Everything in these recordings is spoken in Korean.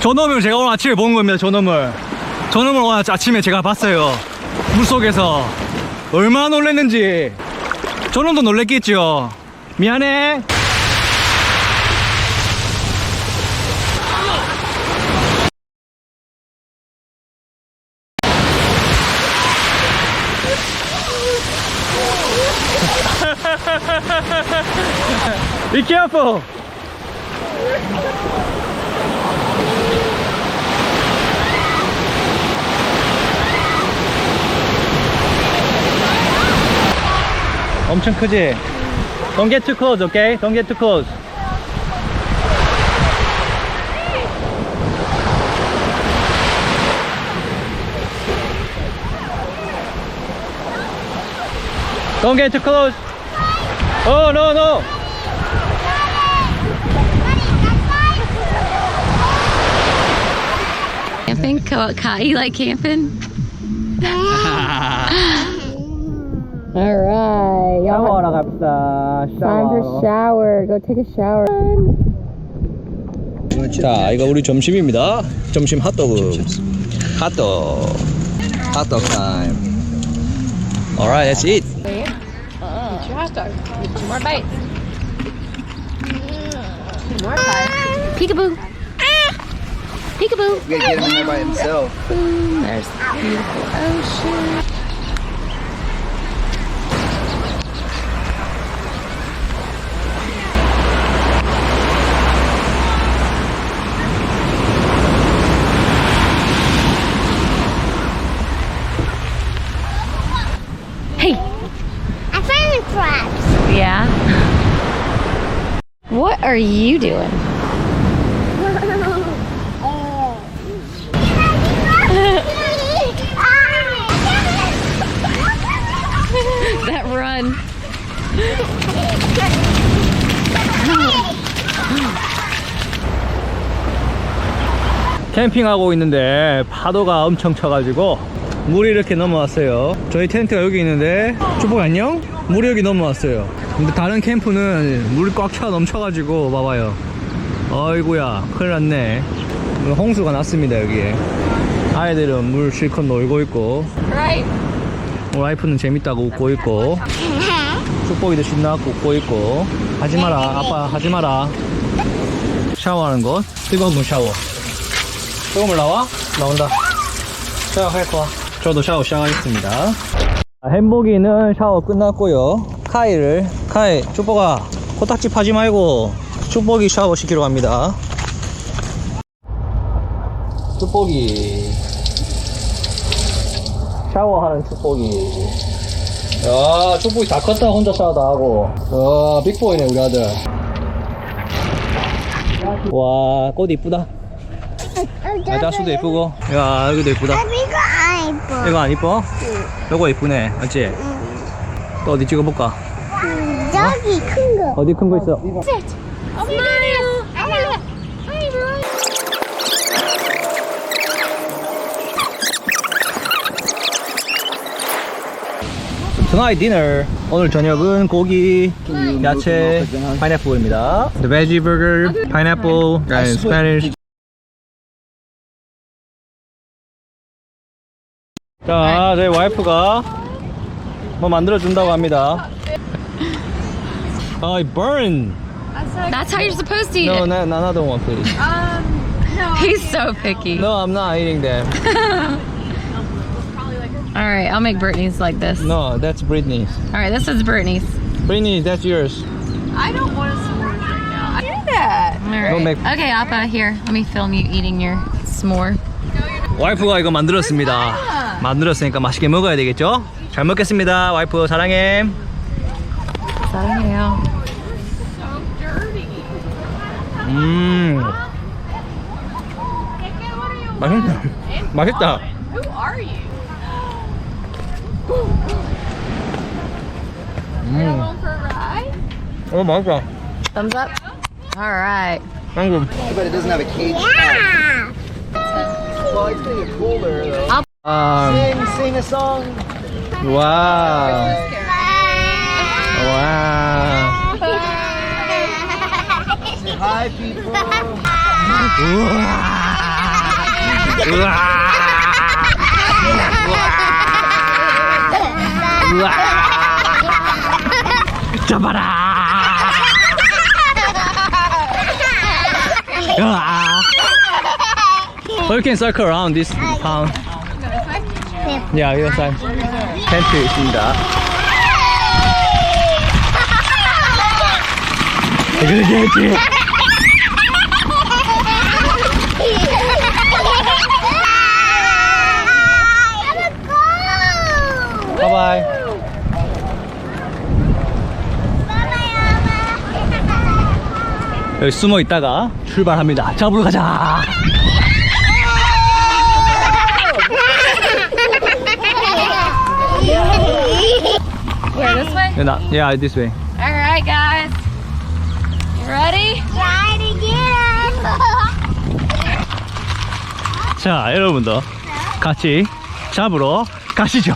저놈을 제가 오늘 아침에 본 겁니다. 저놈을. 저놈을 오늘 아침에 제가 봤어요. 물속에서. 얼마나 놀랬는지. 저놈도 놀랬겠죠. 미안해. Careful. 엄청 크지? Don't get too close, okay? Don't get too close. Don't get too close. Oh, no, no. Camping? Ka- Kai, you like camping? All right, y'all. 샤워하러 갑시다. Time for shower. Go take a shower. 자, 이거 우리 점심입니다. 점심 핫도그. 핫도그. 핫도그 타임. Alright, that's it. More bites. More bites. Peekaboo. Peekaboo. We gotta get him there by himself. Boom. There's the beautiful ocean. You doing? that run. 캠핑하고 있는데 파도가 엄청 쳐가지고 물이 이렇게 넘어왔어요. 저희 텐트가 여기 있는데 주보 안녕? 물이 여기 넘어왔어요. 근데 다른 캠프는 물이 꽉 차 넘쳐가지고 봐봐요. 어이구야 큰일 났네. 홍수가 났습니다 여기에. 아이들은 물 실컷 놀고 있고. 와이프는 재밌다고 웃고 있고 축복이도 신나고 웃고 있고 하지 마라 아빠 하지 마라 샤워하는 것 뜨거운 물 샤워 뜨거운 물 나와? 나온다 샤워할 거야 저도 샤워 시작하겠습니다. 햄버기는 샤워 끝났고요. 카이를 카이 축복아 코딱지 파지 말고 축복이 샤워 시키러 갑니다. 축복이 샤워하는 축복이 야 축복이 다 컸다 혼자 샤워 다 하고. 와 빅보이네 우리 아들. 와 꽃 이쁘다. 아자수도 이쁘고. 야 여기도 이쁘다 이거 안 예뻐. 이거 안 이뻐? 이거 이쁘네 맞지? 또 어디 찍어볼까? 저기 큰 거. 어디 큰 거 있어? 엄마요. Tonight dinner 오늘 저녁은 고기, 야채, 파인애플입니다. The veggie burger, pineapple, and Spanish. 자, 저희 와이프가 뭐 만들어 준다고 합니다. I burn. That's how you're supposed to eat No, it. no, another one, please. He's so picky. No, I'm not eating them. All right, I'll make Brittany's like this. No, that's Britney's. All right, this is Brittany's. Britney, that's yours. I don't want to s'mores right now. I do that. All right. Don't make- Okay, Appa, here. Let me film you eating your s'more. 와이프가 이거 만들었습니다. 만들었으니까 맛있게 먹어야 되겠죠? 잘 먹겠습니다. 와이프 사랑해. 사랑해요. 음. 맛있다. 맛있다. Who are you? 음. Going for a ride? 어, 맛있다. Thumbs up. All right. 방금. But it doesn't have a cage. Yeah. Well, it's getting cooler though. 아, Sing, sing a song. 와. 와. Say hi, people. 우와. 우와. 우와. 잡아라. 우와. Or you can circle around this pond. Yeah, side. 텐트 있습니다. 그렇지, 그렇지. 바이바이. 여기 숨어 있다가 출발합니다. 잡으러 가자. Where, this way? Yeah, not- yeah, this way. All right, guys. You ready? Try get us. 자, 여러분도 같이 잡으러 가시죠.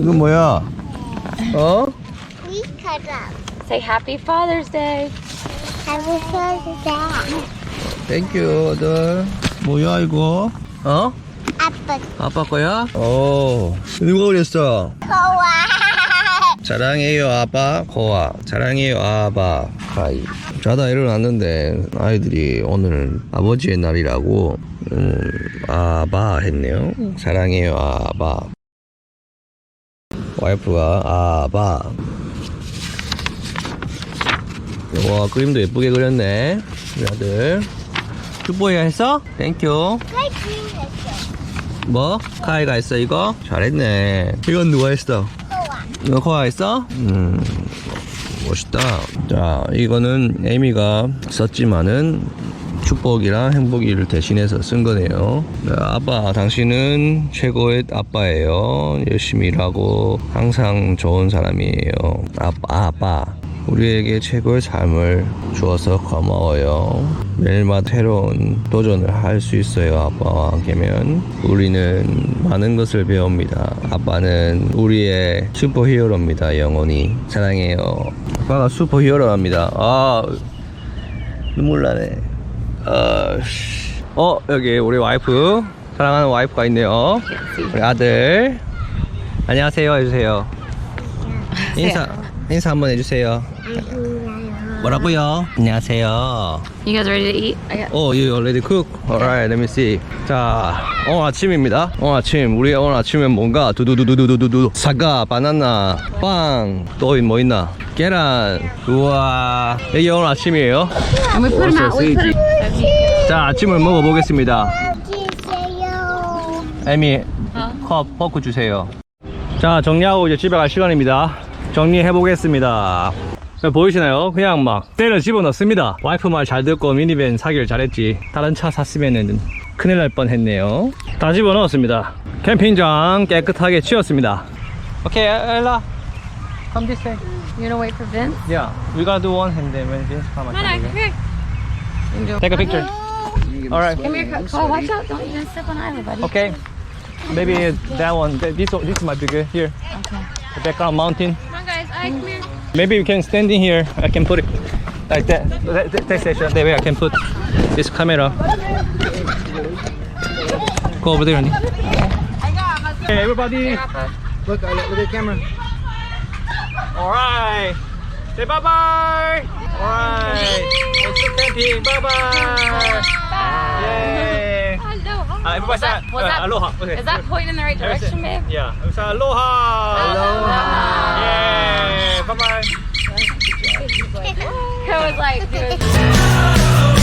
이건 뭐야? 어? Say Happy Father's Day. Happy birthday. 땡큐 아들. 뭐야 이거? 어? 아빠 아빠 거야? 오. 누가 그랬어? 좋아. 사랑해요 아빠 코아 사랑해요 아빠 카이 자다 일어났는데 아이들이 오늘 아버지의 날이라고 음, 아바 했네요 사랑해요 아바 와이프가 아바 와 그림도 예쁘게 그렸네 우리 아들 슈퍼이가 했어? 땡큐 뭐? 카이가 했어 이거? 잘했네 이건 누가 했어? 이거 코아 했어? 음 멋있다 자 이거는 에미가 썼지만은 축복이랑 행복이를 대신해서 쓴 거네요 네, 아빠 당신은 최고의 아빠예요 열심히 일하고 항상 좋은 사람이에요 아빠 아빠 우리에게 최고의 삶을 주어서 고마워요. 매일마다 새로운 도전을 할 수 있어요. 아빠와 함께면 우리는 많은 것을 배웁니다. 아빠는 우리의 슈퍼히어로입니다. 영원히 사랑해요. 아빠가 슈퍼히어로랍니다. 아 눈물 나네. 아, 씨. 어 여기 우리 와이프 사랑하는 와이프가 있네요. 우리 아들 안녕하세요 해주세요. 인사 인사 한번 해주세요. 뭐라고요? 안녕하세요. You guys ready to eat? I got 어, you already cook? Alright, let me see. 자, 오늘 아침입니다. 오늘 아침, 우리 오늘 아침엔 뭔가 두두두두두두두 사과, 바나나, 빵, 또 뭐 있나? 계란. 우와, 이게 오늘 아침이에요. and we put them out. We put 'em- 자, 아침을 먹어보겠습니다. 에미, 컵, 포크 주세요. 자, 정리하고 이제 집에 갈 시간입니다. 정리해 보겠습니다. 보이시나요? 그냥 막 때려 집어 넣습니다. 와이프 말 잘 듣고 미니밴 사기를 잘했지. 다른 차 샀으면은 큰일 날 뻔했네요. 다 집어 넣었습니다. 캠핑장 깨끗하게 치웠습니다. 오케이, 엘라. Come this way. You gonna wait for Vince? Yeah, we gotta do one and then when Vince come, I can. You Take a picture. All right. Come here, Cole. Watch out! Don't even step on Isla, buddy. Okay. Maybe that one. th- This this might be good here. Okay. The background mountain. Come on, guys. I come here. Maybe we can stand in here. I can put it like that. That, station. That way I can put this camera. Go over there. Hey, everybody. Look, look at the camera. All right. Say bye bye. All right. Let's go. Bye bye. Uh, everybody Was that, uh, that, aloha. Okay. is that pointing in the right direction, babe? Yeah. Say aloha. Aloha. Yay. Bye bye. It was like, dude.